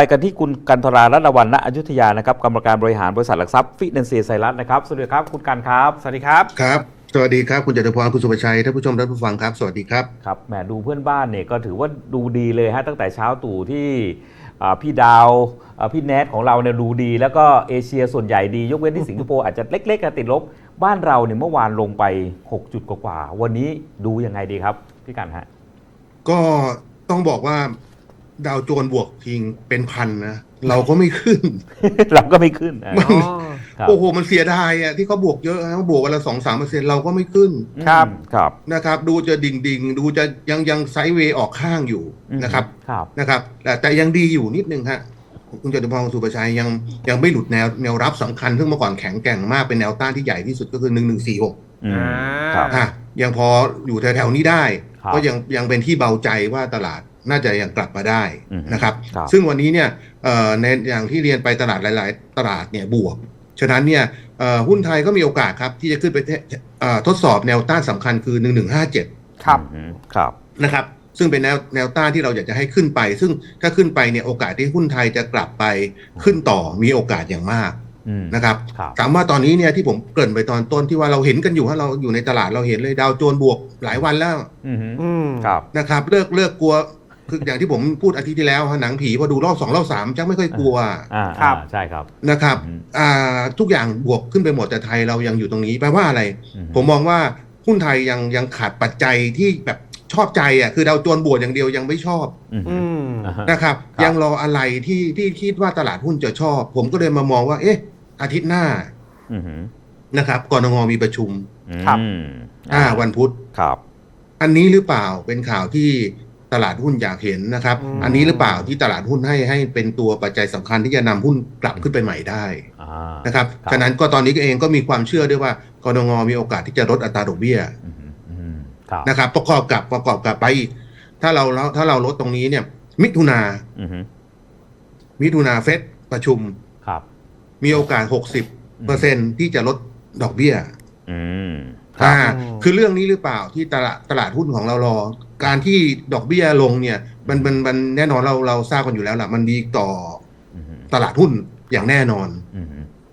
ไปกันที่คุณกันทรารัตนวรรณอยุธยานะครับกรรมการบริหารบริษัทหลักทรัพย์ฟินแลนเซียไซรัสนะครับสวัสดีครับคุณกันครับ สวัสดีครับครับ สวัสดีครับคุณจตุพรคุณสุภชัยท่านผู้ชมท่านผู้ฟังครับ สวัสดีครับครับแหมดูเพื่อนบ้านเนี่ยก็ถือว่าดูดีเลยฮะตั้งแต่เช้าตู่ที่อ่าพี่ดาวอ่าพี่แนทของเราเนี่ยดูดี แล้วก็เอเชียส่วนใหญ่ดี ยกเว้นที่สิงคโปร์อาจจะเล็กๆกันติดลบบ้านเราเนี่ยเมื่อวานลงไป 6 จุดกว่าๆวันนี้ดูยังไงดีครับพี่กันฮะก็ต้องบอกว่า ดาวโจนส์บวกทิ้งเป็นพันนะเราก็ไม่ขึ้น เราก็ไม่ขึ้นอะ มันครับโอ้โหมันเสียดายอะที่เขาบวกเยอะนะบวกวันละสองสามเปอร์เซ็นเราก็ไม่ขึ้นครับครับ นะครับ ดูจะดิ่งดิ่งๆดูจะยังยังไซด์เวย์ออกข้างอยู่นะครับครับนะครับแต่แต่ยังดีอยู่นิดนึงฮะคุณจตุพรคุณสุภชัยยังยังไม่หลุดแนวแนวรับสำคัญซึ่งเมื่อก่อนแข็งแกร่งมากเป็นแนวต้านที่ใหญ่ที่สุดก็คือหนึ่งหนึ่งสี่หกอืมอ่าครับอะยังพออยู่แถวๆนี้ได้ครับก็ยังยังเป็นที่เบาใจว่าตลาด น่าจะยังกลับมาได้อืมนะครับครับ ซึ่งวันนี้เนี่ยเอ่อในอย่างที่เรียนไปตลาดหลาย ๆ ตลาดเนี่ยบวก ฉะนั้นเนี่ยเอ่อหุ้นไทยก็มีโอกาสครับ ที่จะขึ้นไปเทเอ่อทดสอบแนวต้านสำคัญคือ 1157 ครับอืมครับนะครับ ซึ่งเป็นแนวแนวต้านที่เราอยากจะให้ขึ้นไป ซึ่งถ้าขึ้นไปเนี่ยโอกาสที่หุ้นไทยจะกลับไปขึ้นต่อมีโอกาสอย่างมากอืมนะครับครับถามว่าตอนนี้เนี่ยที่ผมเกริ่นไปตอนต้นที่ว่าเราเห็นกันอยู่ว่าเราอยู่ในตลาดเราเห็นเลยดาวโจนส์บวกหลายวันแล้วอืมอืมครับนะครับเลิกเลิกกลัว คืออย่างที่ผมพูดอาทิตย์ที่แล้วฮะหนังผีพอดูรอบสองรอบสามจังไม่ค่อยกลัวอ่าครับอ่าใช่ครับนะครับอืมอ่าทุกอย่างบวกขึ้นไปหมดแต่ไทยเรายังอยู่ตรงนี้แปลว่าอะไรอืผมมองว่าหุ้นไทยยังยังขาดปัจจัยที่แบบชอบใจอะคือดาวโจนส์บวกอย่างเดียวยังไม่ชอบอืมอืมอ่าฮะนะครับครับ ยังรออะไรที่ที่คิดว่าตลาดหุ้นจะชอบ ผมก็เลยมามองว่า เอ๊ะ อาทิตย์หน้าอืมนะครับกรงงมีประชุมครับอืมอ่าวันพุธครับ อันนี้หรือเปล่าเป็นข่าวที่ ตลาดหุ้นอยากเห็นนะครับอืมอันนี้หรือเปล่าที่ตลาดหุ้นให้ให้เป็นตัวปัจจัยสำคัญที่จะนำหุ้นกลับขึ้นไปใหม่ได้อ่านะครับครับฉะนั้นก็ตอนนี้เองก็มีความเชื่อด้วยว่ากรงมีโอกาสที่จะลดอัตราดอกเบี้ยอืมอืมครับนะครับประกอบกับประกอบกับไปอีกถ้าเราถ้าเราลดตรงนี้เนี่ย มิถุนาอืมมิถุนาเฟดประชุมครับ มีโอกาส60เปอร์เซ็นที่จะลดดอกเบี้ยอืมครัอ่าบอืมคือเรื่องนี้หรือเปล่าที่ตลาดตลาดหุ้นของเรารอ การที่ดอกเบี้ยลงเนี่ยมันมันมันแน่นอนเราเราทราบกันอยู่แล้วล่ะ มันดีต่ออืมตลาดหุ้นอย่างแน่นอนอืม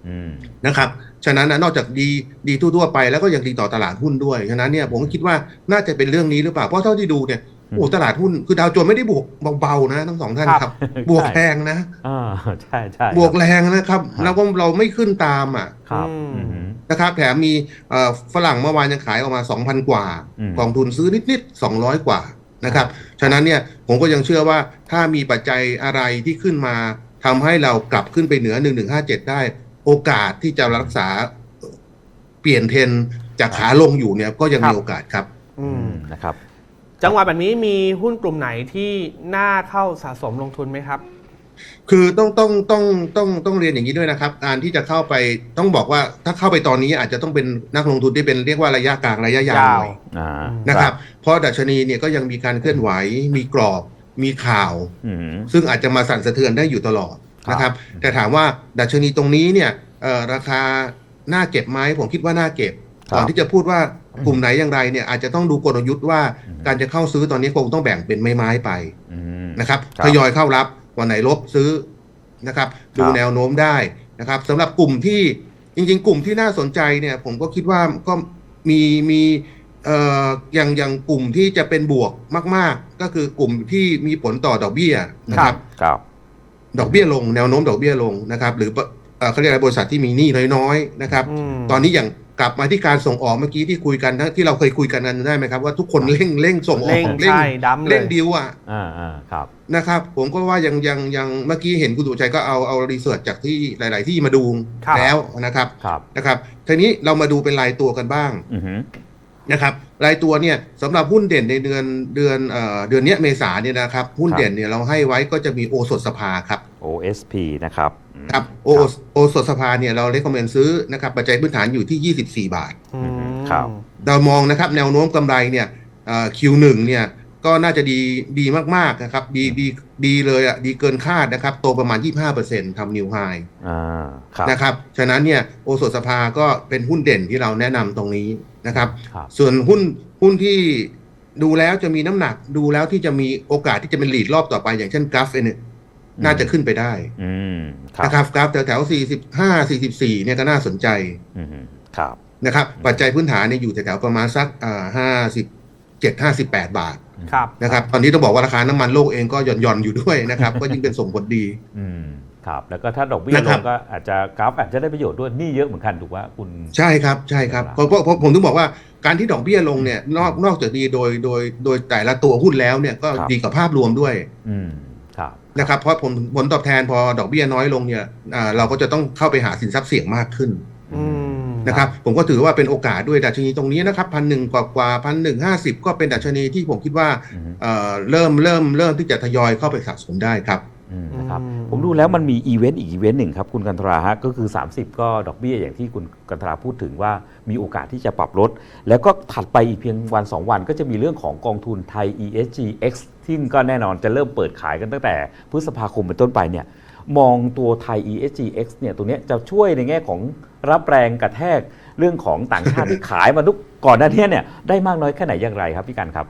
อืมนะครับ ฉะนั้นนะนอกจากดีดีทั่วๆไปแล้วก็ยังดีต่อตลาดหุ้นด้วย ฉะนั้นเนี่ยผมก็คิดว่าน่าจะเป็นเรื่องนี้หรือเปล่า เพราะเท่าที่ดูเนี่ยโอ้ตลาดหุ้นคือดาวโจนส์ไม่ได้บวกเบาๆนะ ทั้งสองท่านครับครับ บวกแรงนะอ่าใช่ใช่บวกแรงนะครับครับแล้วก็เราไม่ขึ้นตามอะครับอืมอืม นะครับ แถมมีเอ่อฝรั่งเมื่อวานยังขายออกมา 2,000 กว่าอืมกองทุนซื้อนิดๆ 200 กว่านะครับ ฉะนั้นเนี่ยผมก็ยังเชื่อว่าถ้ามีปัจจัยอะไรที่ขึ้นมาทำให้เรากลับขึ้นไปเหนือ 1157 ได้ โอกาสที่จะรักษาเปลี่ยนเทรนด์จากขาลงอยู่เนี่ยก็ยังครับมีโอกาสครับอือืมมนะครับ จังหวะแบบนี้มีหุ้นกลุ่มไหนที่น่าเข้าสะสมลงทุนไหมครับ คือต้องต้องต้องต้องต้องเรียนอย่างนี้ด้วยนะครับ การที่จะเข้าไปต้องบอกว่าถ้าเข้าไปตอนนี้อาจจะต้องเป็นนักลงทุนที่เป็นเรียกว่าระยะกลางระยะยาวหน่อยอ่านะครับ เพราะดัชนีเนี่ยก็ยังมีการเคลื่อนไหว มีกรอบ มีข่าวอืมซึ่งอาจจะมาสั่นสะเทือนได้อยู่ตลอดนะครับครับแต่ถามว่าดัชนีตรงนี้เนี่ยเอ่อราคาน่าเก็บไหมผมคิดว่าน่าเก็บก่อนที่จะพูดว่ากลุ่มไหนอย่างไรเนี่ยอาจจะต้องดูกลยุทธ์ว่าอืมการจะเข้าซื้อตอนนี้คงต้องแบ่งเป็นไม้ๆไปอืมนะครับครับทยอยเข้ารับ วันไหนลบซื้อนะครับ ดูครับแนวโน้มได้นะครับสำหรับกลุ่มที่จริง ๆ กลุ่มที่น่าสนใจเนี่ยผมก็คิดว่าก็มีมีเอ่ออย่างอย่างกลุ่มที่จะเป็นบวกมาก ๆ ก็คือกลุ่มที่มีผลต่อดอกเบี้ยนะครับครับ ดอกเบี้ยลงแนวโน้มดอกเบี้ยลงนะครับ หรือ เอ่อเขาเรียกอะไรบริษัทที่มีหนี้น้อยๆนะครับอืมตอนนี้อย่างกลับมาที่การส่งออกเมื่อกี้ที่คุยกันนะที่เราเคยคุยกันนั้นได้ไหมครับว่าทุกคนเร่งเร่งส่งออเร่งกเร่งใช่ดำเลเร่ยงดิวอะอ่าอ่าครับนะครับ ผมก็ว่ายังยังยังเมื่อกี้เห็นคุณสุชัยก็เอาเอารีเสิร์ชจากที่หลาย ๆ ที่มาดูครับแล้วนะครับครับนะครับทีนี้เรามาดูเป็นรายตัวกันบ้างอืมนะครับ รายตัวเนี่ยสำหรับหุ้นเด่นในเดือนเดือนเอ่อเดือนเนี้ยเมษาเนี่ยนะครับ หุ้นเด่นเนี่ยเราให้ไว้ก็จะมีโอสถสภาครับ OSP นะครับอืม ครับโอโอสถสภาเนี่ยเราเล c คอมเมนซื้อนะครับปัจจัยพื้นฐานอยู่ที่ 24 บาท อืมครับเรามองนะครับแนวโน้มกำไรเนี่ยเอ่อ Q1 เนี่ย ก็น่าจะดีดีมากๆนะครับ ดีดีดีเลยอะดีเกินคาดนะครับ โตประมาณ 25%ทำนิวไฮอ่าครับนะครับ ฉะนั้นเนี่ยโอสถสภาก็เป็นหุ้นเด่นที่เราแนะนำตรงนี้นะครับครับ ส่วนหุ้นหุ้นที่ดูแล้วจะมีน้ำหนักดูแล้วที่จะมีโอกาสที่จะเป็นหลีดรอบต่อไป อย่างเช่นกราฟเอเนน่าจะขึ้นไปได้อืมครับนะครับกราฟแถวแถว45 44เนี่ยก็น่าสนใจอืมครับนะครับ ปัจจัยพื้นฐานเนี่ยอยู่แถวๆประมาณสักอ่า 57 58บาทครับนะครับ ตอนนี้ต้องบอกว่าราคาน้ำมันโลกเองก็หย่อนหย่อนๆอยู่ด้วยนะครับ ก็ยิ่งเป็นส่งผลดี อืมครับ แล้วก็ถ้าดอกเบี้ยนะลครับงก็อาจจะกราฟอาจจะได้ประโยชน์ด้วยหนี่เยอะเหมือนกันถูกว่าคุณใช่ครับใช่ครับครับเพราะเพราะเพราะผมถึงบอกว่าการที่ดอกเบี้ยลงเนี่ยนอกนอกจากดีโดยโดยโดยแต่ละตัวหุ้นแล้วเนี่ยก็ครับดีกับภาพรวมด้วย อืมครับนะครับเพราะผลผลตอบแทนพอดอกเบี้ยน้อยลงเนี่ยอ่าเราก็จะต้องเข้าไปหาสินทรัพย์เสี่ยงมากขึ้นอืม นะครับผมก็ถือว่าเป็นโอกาสด้วยดัชนีตรงนี้นะครับพันหนึ่งกว่ากว่าพันหนึ่งห้าสิบก็เป็นดัชนีที่ผมคิดว่าอืมเอ่อเริ่มเริ่มเริ่มที่จะทยอยเข้าไปสะสมได้ครับอืมนะครับอืมผมดูแล้วมันมีอีเวนต์อีกอีเวนต์หนึ่งครับคุณกันตราฮะก็คือ 30 ก็ดอกเบี้ยอย่างที่คุณกันตราพูดถึงว่ามีโอกาสที่จะปรับลด แล้วก็ถัดไปอีกเพียงวัน 2 วันก็จะมีเรื่องของกองทุนไทย ESG X ที่ก็แน่นอนจะเริ่มเปิดขายกันตั้งแต่พฤษภาคมเป็นต้นไปเนี่ยมองตัวไทย ESG X เนี่ยตัวเนี้ยจะช่วยในแง่ของ รับแรงกระแทกเรื่องของต่างชาติที่ขายมาทุกก่อนหน้านี้เนี่ยได้มากน้อยแค่ไหนอย่างไรครับพี่กันครับ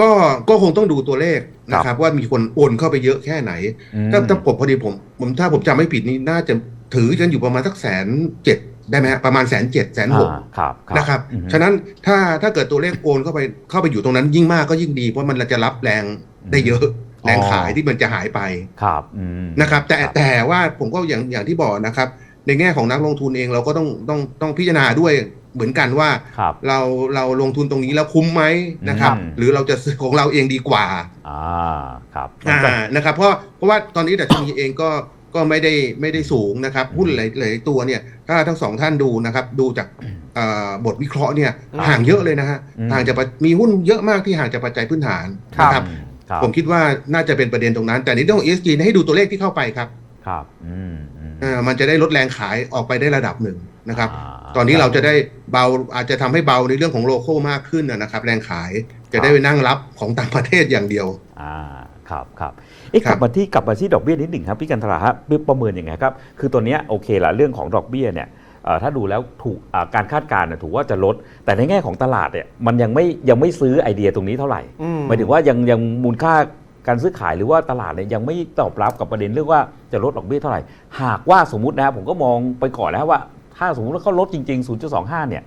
ก็ก็คงต้องดูตัวเลขนะครับ ว่ามีคนโอนเข้าไปเยอะแค่ไหนอืมถ้าถ้าผมพอดีผมผมถ้าผมจำไม่ผิดนี่น่าจะถือกันอยู่ประมาณสักแสนเจ็ดได้ไหมฮะประมาณแสนเจ็ดแสนหกอ่าครับนะครับอืมฉะนั้นถ้าถ้าเกิดตัวเลขโอนเข้าไปเข้าไปอยู่ตรงนั้นยิ่งมากก็ยิ่งดี เพราะมันจะรับแรงได้เยอะแรงขายที่มันจะหายไปครับอืมนะครับ แต่ครับแต่ว่าผมก็อย่างอย่างที่บอกนะครับ ในแง่ของนักลงทุนเองเราก็ต้องต้องต้องพิจารณาด้วยเหมือนกันว่าครับ เราเราลงทุนตรงนี้แล้วคุ้มไหมนะครับ อืม หรือเราจะซื้อของเราเองดีกว่าอ่าครับอ่านะครับเพราะเพราะว่าตอนนี้ดัชนีเองก็ก็ไม่ได้ไม่ได้สูงนะครับหุ้นหลายหลายตัวเนี่ยถ้าทั้งสองท่านดูนะครับดูจากเอ่อบทวิเคราะห์เนี่ยครับห่างเยอะเลยนะฮะอืมห่างจากปัจมีหุ้นเยอะมากที่ห่างจากปัจจัยพื้นฐานครับนะครับอืมครับผมคิดว่าน่าจะเป็นประเด็นตรงนั้น แต่ในเรื่องของ ESG ให้ดูตัวเลขที่เข้าไปครับ ครับอืมอื มเอ่อมันจะได้ลดแรงขายออกไปได้ระดับหนึ่งนะครับาตอนนี้เราจะได้เบาอาจจะทำให้เบาในเรื่องของโลโก้มากขึ้นนะครับ แรงขายจะได้ไปนั่งรับของต่างประเทศอย่างเดียวอ่าครับครับเอ๊ะครักลับบมาที่กลับมาที่ดอกเบี้ยนิดหนึ่งครับพี่กันตราฮะประเมินยังไงครับ คือตัวเนี้ยโอเคละเรื่องของดอกเบี้ยเนี่ยเอ่อถ้าดูแล้วถูกอ่าการคาดการณ์เนี่ยถูกว่าจะลด แต่ในแง่ของตลาดเนี่ยมันยังไม่ยังไม่ซื้อไอเดียตรงนี้เท่าไหร่อืหมายถึงว่ายังยังมูลค่า การซื้อขายหรือว่าตลาดเนี่ยยังไม่ตอบรับกับประเด็นเรื่องว่าจะลดดอกเบี้ยเท่าไหร่ หากว่าสมมุตินะครับผมก็มองไปก่อนแล้วว่า ถ้าสมมุติว่าเขาลดจริง ๆ 0.25 เนี่ย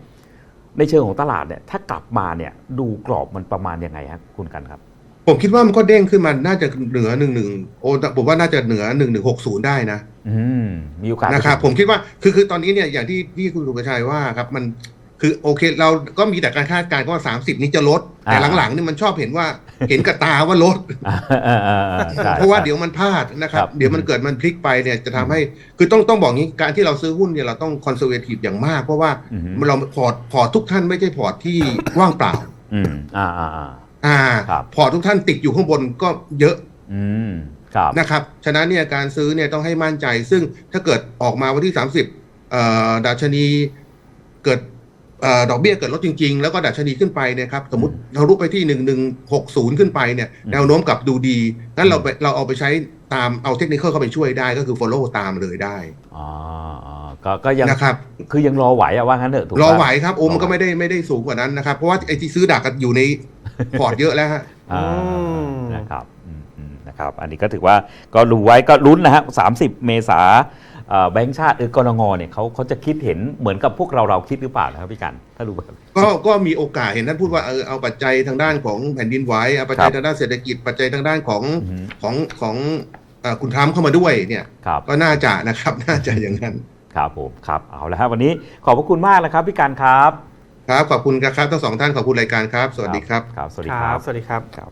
ในเชิงของตลาดเนี่ยถ้ากลับมาเนี่ยดูกรอบมันประมาณยังไงครับคุณกันครับ ผมคิดว่ามันก็เด้งขึ้นมาน่าจะเหนือหนึ่งหนึ่งโอ้ผมว่าน่าจะเหนือหนึ่งหนึ่งหกศูนย์ได้นะ อืมมีโอกาสนะครับผมคิดว่าคือคือตอนนี้เนี่ยอย่างที่ที่คุณสุภชัยว่าครับมัน คือโอเคเราก็มีแต่การคาดการณ์ว่า30นี้จะลด แต่หลังๆนี่มันชอบเห็นว่าเห็นกับตาว่าลดอ่าอ่าอ่าอ่าใช่เพราะว่าเดี๋ยวมันพลาดนะครัครับบเดี๋ยวมันเกิดมันพลิกไปเนี่ยจะทำให้คือต้องต้องบอกงี้การที่เราซื้อหุ้นเนี่ยเราต้องคอนเซอร์เวทีฟอย่างมาก เพราะว่าอืมเราพอร์ตพอร์ตทุกท่านไม่ใช่พอร์ตที่ว่างเปล่าอืมอ่าอ่าอ่าอ่าครับพอร์ตทุกท่านติดอยู่ข้างบนก็เยอะอืมครับนะครับฉะนั้นเนี่ยการซื้อเนี่ยต้องให้มั่นใจ ซึ่งถ้าเกิดออกมาวันที่ 30เอ่อดัชนีเกิดเอ่อ ดอกเบี้ยเกิดลดจริงๆ แล้วก็ดัชนีขึ้นไปเนี่ยครับสมมติเรารุไปที่1160ขึ้นไปเนี่ยอืมแนวโน้มกลับดูดีงั้นเราไปเราเอาไปใช้ตามเอาเทคนิคเข้าไปช่วยได้ก็คือ follow ตามเลยได้อ๋ออ๋อก็ก็ยังนะครับคือยังรอไหวอะว่างั้นเถอะถูกปะรอไหวครับโอ้รอไหวมันก็ไม่ได้ไม่ได้สูงกว่านั้นนะครับ เพราะว่าไอ้ที่ซื้อดักกันอยู่ในพอร์ตเยอะแล้วฮะอ่าอืมนะครับอืมอืมนะครับ อันนี้ก็ถือว่าก็รู้ไว้ก็ลุ้นนะฮะ30เมษาเอ่อ แบงก์ชาติเออกรงเนี่ยเขาเขาจะคิดเห็นเหมือนกับพวกเราเราคิดหรือเปล่านะครับพี่กันถ้าดูแบบก็ก็มีโอกาสเห็นท่านพูดว่าเออเอาปัจจัยทางด้านของแผ่นดินไหวเอาปัจจัครับยทางด้านเศรษฐกิจปัจจัยทางด้านของอือฮึของของเอ่อคุณทรัมป์เข้ามาด้วยเนี่ยครับก็น่าจะนะครับน่าจะอย่างนั้นครับผมครับเอาละครับวันนี้ขอบพระคุณมากนะครับพี่กันครับ ครับขอบคุณครับทั้งสองท่านขอบคุณรายการครับ สวัสดีครับครับสวัสดีคครัรับบสวัสดีครับครับ